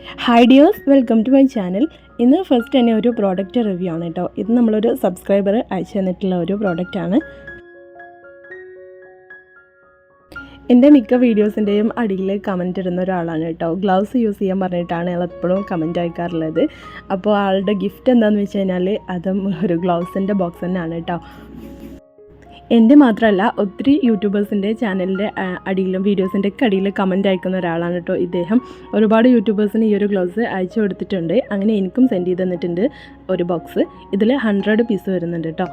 Hi dears welcome to my channel ഇന്ന് first തന്നെ ഒരു പ്രോഡക്റ്റ് റിവ്യൂ ആണ് കേട്ടോ. ഇത് നമ്മളൊരു സബ്സ്ക്രൈബർ അയച്ചു തന്നിട്ടുള്ള ഒരു പ്രോഡക്റ്റാണ് എന്റെ മിക്ക വീഡിയോസിന്റെയും അടിയിൽ കമന്റ് ഇടുന്ന ഒരാളാണ് കേട്ടോ. ഗ്ലൗസ് യൂസ് ചെയ്യാൻ പറഞ്ഞിട്ടാണ് അയാൾ എപ്പോഴും കമന്റ് അയക്കാറുള്ളത്. അപ്പോൾ ആളുടെ ഗിഫ്റ്റ് എന്താണെന്ന് വെച്ച് കഴിഞ്ഞാൽ അതും ഒരു ഗ്ലൗസിന്റെ ബോക്സ് തന്നെയാണ് കേട്ടോ. എന്റെ മാത്രമല്ല ഒത്തിരി യൂട്യൂബേഴ്സിന്റെ ചാനലിന്റെ അടിയിലും വീഡിയോസിന്റെ ഒക്കെ അടിയിൽ കമന്റ് അയക്കുന്ന ഒരാളാണ് കേട്ടോ ഇദ്ദേഹം. ഒരുപാട് യൂട്യൂബേഴ്സിന് ഈ ഒരു ഗ്ലൗസ് അയച്ചു കൊടുത്തിട്ടുണ്ട്. അങ്ങനെ എനിക്കും സെൻഡ് ചെയ്ത് തന്നിട്ടുണ്ട് ഒരു ബോക്സ്. ഇതിൽ ഹൺഡ്രഡ് പീസ് വരുന്നുണ്ട് കേട്ടോ.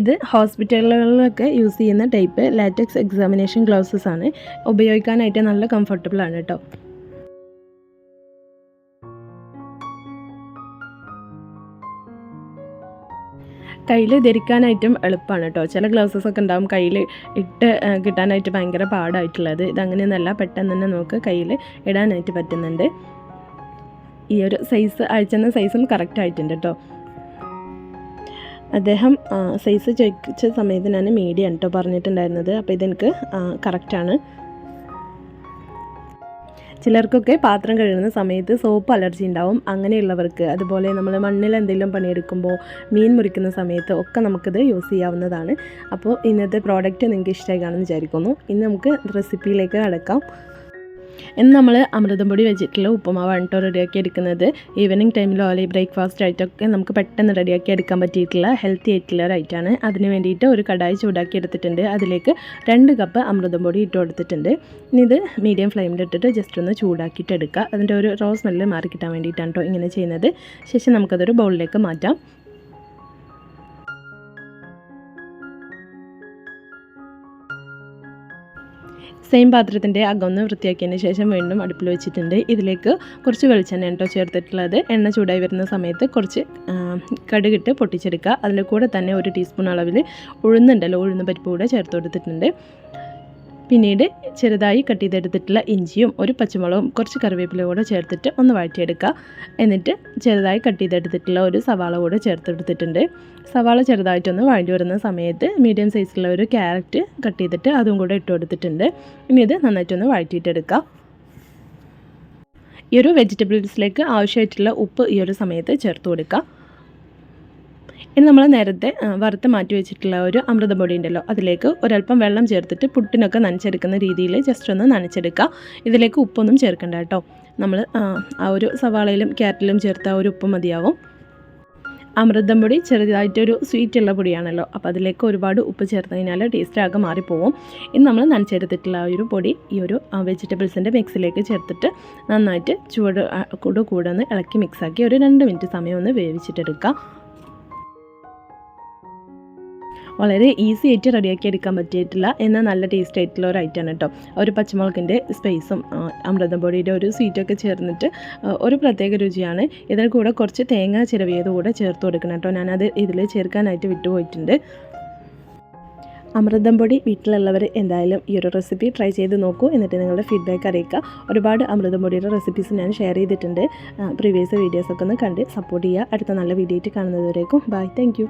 ഇത് ഹോസ്പിറ്റലുകളിലൊക്കെ യൂസ് ചെയ്യുന്ന ടൈപ്പ് ലാറ്റക്സ് എക്സാമിനേഷൻ ഗ്ലൗസസ് ആണ്. ഉപയോഗിക്കാനായിട്ട് നല്ല കംഫർട്ടബിൾ ആണ് കേട്ടോ. കയ്യിൽ ധരിക്കാനായിട്ടും എളുപ്പമാണ് കേട്ടോ ചില ഗ്ലൗസസ് ഒക്കെ ഉണ്ടാവും കയ്യിൽ ഇട്ട് കിട്ടാനായിട്ട് ഭയങ്കര പാടായിട്ടുള്ളത്. ഇതങ്ങനെയൊന്നല്ല പെട്ടെന്ന് തന്നെ നമുക്ക് കയ്യിൽ ഇടാനായിട്ട് പറ്റുന്നുണ്ട്. ഈ ഒരു സൈസ് അയച്ചെന്ന സൈസും കറക്റ്റ് ആയിട്ടുണ്ട് കേട്ടോ അദ്ദേഹം സൈസ് ചോദിച്ച സമയത്ത് ഞാൻ മീഡിയം കേട്ടോ പറഞ്ഞിട്ടുണ്ടായിരുന്നത്. അപ്പോൾ ഇതെനിക്ക് കറക്റ്റാണ് ചിലർക്കൊക്കെ പാത്രം കഴുകുന്ന സമയത്ത് സോപ്പ് അലർജി ഉണ്ടാവും. അങ്ങനെയുള്ളവർക്ക് അതുപോലെ നമ്മൾ മണ്ണിൽ എന്തെങ്കിലും പണിയെടുക്കുമ്പോൾ മീൻ മുറിക്കുന്ന സമയത്ത് ഒക്കെ നമുക്കിത് യൂസ് ചെയ്യാവുന്നതാണ്. അപ്പോൾ ഇന്നത്തെ പ്രോഡക്റ്റ് നിങ്ങൾക്ക് ഇഷ്ടമായി കാണുമെന്ന് വിചാരിക്കുന്നു. ഇന്ന് നമുക്ക് റെസിപ്പിയിലേക്ക് കടക്കാം. ഇന്ന് നമ്മൾ അമൃതം പൊടി വെച്ചിട്ടുള്ള ഉപ്പുമാവ് കേട്ടോ റെഡിയാക്കി എടുക്കുന്നത്. ഈവനിങ് ടൈമിലോ അല്ലെങ്കിൽ ബ്രേക്ക്ഫാസ്റ്റ് ആയിട്ടൊക്കെ നമുക്ക് പെട്ടെന്ന് റെഡിയാക്കി എടുക്കാൻ പറ്റിയിട്ടുള്ള ഹെൽത്തി ആയിട്ടുള്ള ഒരു ഐറ്റാണ് അതിന് വേണ്ടിയിട്ട് ഒരു കടായി ചൂടാക്കി എടുത്തിട്ടുണ്ട്. അതിലേക്ക് രണ്ട് കപ്പ് അമൃതം പൊടി ഇട്ട് കൊടുത്തിട്ടുണ്ട്. ഇനി ഇത് മീഡിയം ഫ്ലെയിമിൽ ഇട്ടിട്ട് ജസ്റ്റ് ഒന്ന് ചൂടാക്കിയിട്ട് എടുക്കുക. അതിന്റെ ഒരു റോസ് സ്മെല്ല് മാറി കിട്ടാൻ വേണ്ടിയിട്ടാണ് കേട്ടോ ഇങ്ങനെ ചെയ്യുന്നത്. ശേഷം നമുക്കതൊരു ബൗളിലേക്ക് മാറ്റാം. സെയിം പാത്രത്തിന്റെ അകമൊന്ന് വൃത്തിയാക്കിയതിന് ശേഷം വീണ്ടും അടുപ്പിൽ വെച്ചിട്ടുണ്ട്. ഇതിലേക്ക് കുറച്ച് വെളിച്ചെണ്ണ കേട്ടോ ചേർത്തിട്ടുള്ളത്. എണ്ണ ചൂടായി വരുന്ന സമയത്ത് കുറച്ച് കടുകിട്ട് പൊട്ടിച്ചെടുക്കുക. അതിന്റെ കൂടെ തന്നെ ഒരു ടീസ്പൂൺ അളവിൽ ഉഴുന്നുണ്ടല്ലോ ഉഴുന്ന് പരിപ്പ് കൂടെ ചേർത്ത് കൊടുത്തിട്ടുണ്ട്. പിന്നീട് ചെറുതായി കട്ട് ചെയ്തെടുത്തിട്ടുള്ള ഇഞ്ചിയും ഒരു പച്ചമുളകും കുറച്ച് കറിവേപ്പില കൂടെ ചേർത്തിട്ട് ഒന്ന് വഴറ്റിയെടുക്കുക. എന്നിട്ട് ചെറുതായി കട്ട് ചെയ്തെടുത്തിട്ടുള്ള ഒരു സവാള കൂടെ ചേർത്തെടുത്തിട്ടുണ്ട്. സവാള ചെറുതായിട്ടൊന്ന് വഴണ്ടി വരുന്ന സമയത്ത് മീഡിയം സൈസിലുള്ള ഒരു ക്യാരറ്റ് കട്ട് ചെയ്തിട്ട് അതും കൂടെ ഇട്ട് കൊടുത്തിട്ടുണ്ട്. ഇനി ഇത് നന്നായിട്ടൊന്ന് വഴറ്റിയിട്ടെടുക്കുക. ഈ ഒരു വെജിറ്റബിൾസിലേക്ക് ആവശ്യമായിട്ടുള്ള ഉപ്പ് ഈ ഒരു സമയത്ത് ചേർത്ത് കൊടുക്കുക. ഇനി നമ്മൾ നേരത്തെ വറുത്ത് മാറ്റി വെച്ചിട്ടുള്ള ഒരു അമൃതപൊടി ഉണ്ടല്ലോ അതിലേക്ക് ഒരല്പം വെള്ളം ചേർത്തിട്ട് പുട്ടിനൊക്കെ നനച്ചെടുക്കുന്ന രീതിയിൽ ജസ്റ്റ് ഒന്ന് നനച്ചെടുക്കുക. ഇതിലേക്ക് ഉപ്പൊന്നും ചേർക്കണ്ട കേട്ടോ. നമ്മൾ ആ, ഒരു സവാളയിലും ക്യാരറ്റിലും ചേർത്ത ആ ഒരു ഉപ്പ് മതിയാവും. അമൃതം പൊടി ചെറുതായിട്ടൊരു സ്വീറ്റുള്ള പൊടിയാണല്ലോ അപ്പോൾ അതിലേക്ക് ഒരുപാട് ഉപ്പ് ചേർത്ത് കഴിഞ്ഞാൽ ടേസ്റ്റാകെ മാറിപ്പോവും. ഇനി നമ്മൾ നനച്ചെടുത്തിട്ടുള്ള ആ ഒരു പൊടി ഈ ഒരു വെജിറ്റബിൾസിന്റെ മിക്സിലേക്ക് ചേർത്തിട്ട് നന്നായിട്ട് ചൂട് കൂടു കൂടെ ഇളക്കി മിക്സാക്കി ഒരു രണ്ട് മിനിറ്റ് സമയം ഒന്ന് വേവിച്ചിട്ടെടുക്കുക വളരെ ഈസി ആയിട്ട് റെഡിയാക്കി എടുക്കാൻ പറ്റിയിട്ടില്ല. എന്നാൽ നല്ല ടേസ്റ്റ് ആയിട്ടുള്ള ഒരു ഐറ്റമാണ് കേട്ടോ ഒരു പച്ചമുളകിന്റെ സ്പൈസും അമൃതം പൊടിയുടെ ഒരു സ്വീറ്റൊക്കെ ചേർന്നിട്ട് ഒരു പ്രത്യേക രുചിയാണ്. ഇതിൽ കൂടെ കുറച്ച് തേങ്ങ ചിരവിയത് കൂടെ ചേർത്ത് കൊടുക്കണം കേട്ടോ ഞാനത് ഇതിൽ ചേർക്കാനായിട്ട് വിട്ടുപോയിട്ടുണ്ട്. അമൃതം പൊടി വീട്ടിലുള്ളവർ എന്തായാലും ഈ ഒരു റെസിപ്പി ട്രൈ ചെയ്ത് നോക്കൂ. എന്നിട്ട് നിങ്ങളുടെ ഫീഡ്ബാക്ക് അറിയിക്കുക. ഒരുപാട് അമൃതം പൊടിയുടെ റെസിപ്പീസ് ഞാൻ ഷെയർ ചെയ്തിട്ടുണ്ട്. പ്രീവിയസ് വീഡിയോസൊക്കെ ഒന്ന് കണ്ട് സപ്പോർട്ട് ചെയ്യുക. അടുത്ത നല്ല വീഡിയോ ആയിട്ട് കാണുന്നതുവരേക്കും. Bye thank